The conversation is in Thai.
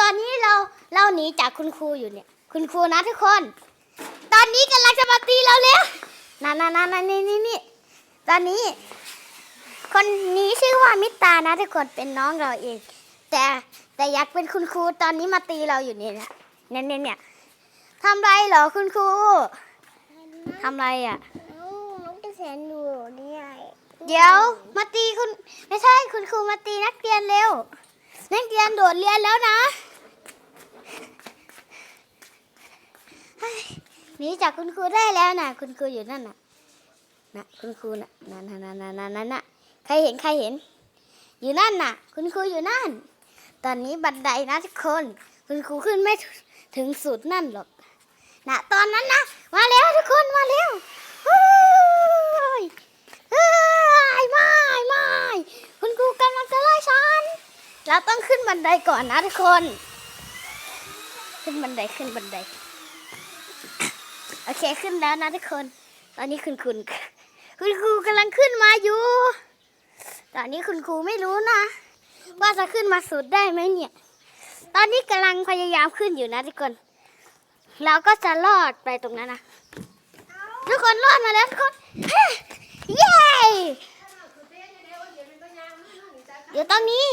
ตอนนี้เราเราหนีจากคุณครูอยู่เนี่ย คุณครูนะทุกคน ตอนนี้กำลังจะมาตีเราแล้วนั่นนั่นนั่นนี่นี่นี่ตอนนี้ คนนี้ชื่อว่ามิตานะทุกคนเป็นน้องเราเอง แต่แต่อยากเป็นคุณครูตอนนี้มาตีเราอยู่เนี่ยนะเนี่ยเนี่ยเนี่ยทำไรเหรอคุณครูทำไรอะเอ้าน้องจะแสนอยู่นี่ไงเดี๋ยวมาตีคุณ ไม่ใช่คุณครูมาตีนักเรียนเร็ว นักเรียนโดดเรียนแล้วนะหนีจากคุณครูได้แล้วนะคุณครูอยู่นั่นน่ะนะคุณครูน่ะนั่นนั่นนั่นนั่นนั่นน่ะใครเห็นใครเห็น อยู่นั่นน่ะ คุณครูอยู่นั่น ตอนนี้บันไดนะทุกคน คุณครูขึ้นไม่ถึงสุดนั่นหรอกนะตอนนั้นนะมาแล้วทุกคนมาแล้วเฮ้ย เอ้ยไม่ไม่คุณครูกำลังจะไล่ฉัน เราต้องขึ้นบันไดก่อนนะทุกคน ขึ้นบันไดขึ้นบันได โอเคขึ้นแล้วนะทุกคน ตอนนี้คุณคุณคุณครูกำลังขึ้นมาอยู่ ตอนนี้คุณครูไม่รู้นะ ว่าจะขึ้นมาสุดได้ไหมเนี่ย ตอนนี้กำลังพยายามขึ้นอยู่นะทุกคนเราก็จะรอดไปตรงนั้นนะทุกคนรอดมาแล้วทุกคนเย้อยู่ตรงนี้